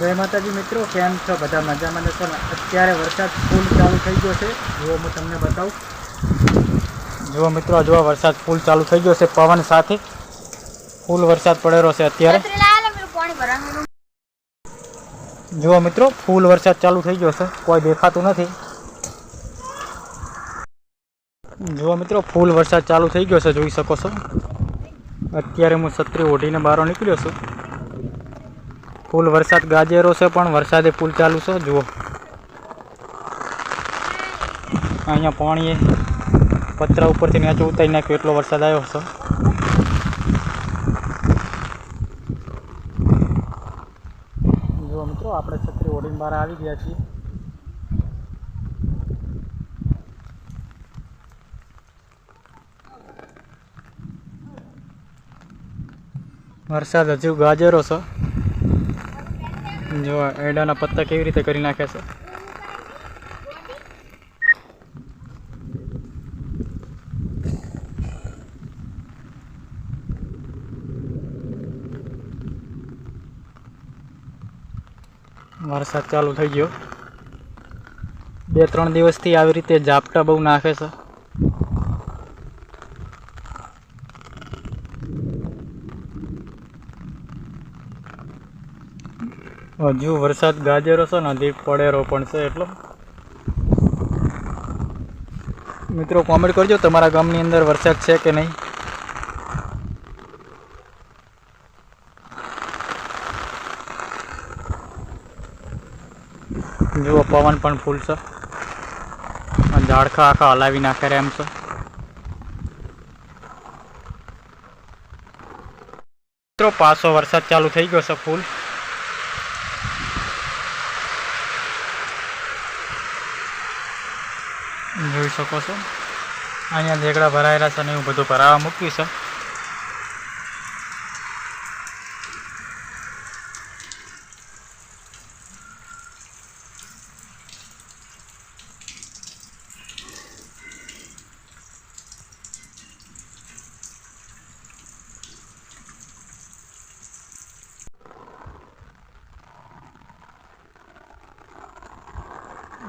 જય માતાજી મિત્રો, કેમ છો? બધા મજામાં છો અત્યારે વરસાદ ફૂલ ચાલુ થઈ ગયો છે. જુઓ, હું તમને બતાવું. જુઓ મિત્રો, જુઓ, વરસાદ ફૂલ ચાલુ થઈ ગયો છે પવન સાથે. ફૂલ વરસાદ પડેલો છે અત્યારે. જુઓ મિત્રો ફૂલ વરસાદ ચાલુ થઈ ગયો છે. કોઈ દેખાતું નથી. જુઓ મિત્રો ફૂલ વરસાદ ચાલુ થઈ ગયો છે. જોઈ શકો છો. અત્યારે હું છત્રી ઓઢીને બહાર નીકળ્યો છું. ફૂલ વરસાદ ગાજેરો છે, પણ વરસાદે ફૂલ ચાલુ છે, જુઓ. અહીંયા પાણીએ પતરા ઉપરથી નીચે ઉતારી નાખ્યો, એટલો વરસાદ આવ્યો છે. જુઓ મિત્રો, આપણે છત્રી ઓડીને બહાર આવી ગયા છીએ. વરસાદ હજુ ગાજરો છે. જો એડાના પત્તા કેવી રીતે કરી નાખે છે? વરસાદ ચાલુ થઈ ગયો. બે ત્રણ દિવસથી આવી રીતે ઝાપટા બહુ નાખે છે. હજુ વરસાદ ગાજરો છે ને હજી પડેરો પણ છે એટલો. મિત્રો કોમેન્ટ કરજો તમારા ગામની અંદર વરસાદ છે કે નહીં. જુઓ, પવન પણ ફૂલ છે. ઝાડખા આખા હલાવી નાખે એમ છે. મિત્રો, પાછો વરસાદ ચાલુ થઈ ગયો છે ફૂલ. જોઈ શકો છો. અહીંયા ઢેકડા ભરાયેલા છે અને એવું બધું ભરાવા મૂક્યું છે.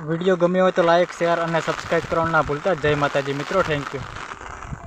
વીડિયો ગમ્યો હોય તો લાઈક શેર અને સબસ્ક્રાઈબ કરવાનું ના ભૂલતા. જય માતાજી મિત્રો થેન્ક યુ